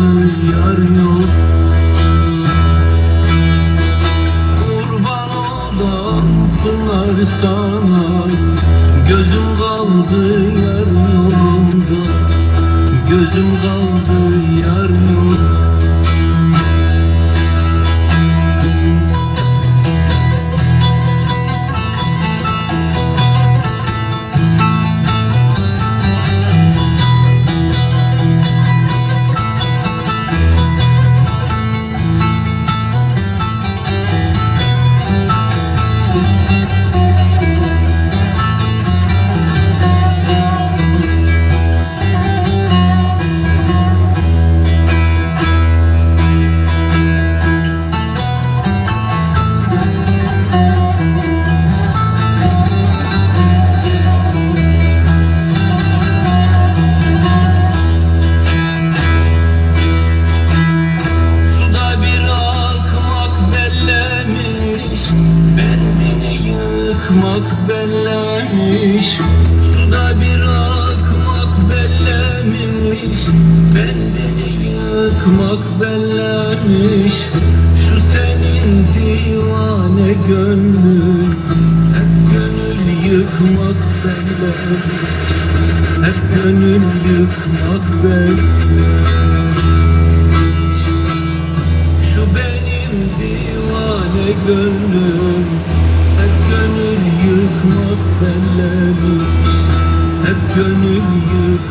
kaldı yar Kurban olan pınar sana. Gözüm kaldı yar yolunda. Gözüm kaldı yar yok yıkmak bellemiş Suda bir akmak bellemiş. Bendini yıkmak bellemiş Şu senin divane gönlün. Hep gönül yıkmak bellemiş Hep gönül yıkmak bellemiş. Şu benim divane gönlüm yıkmak bellemiş Hep gönül yıkmak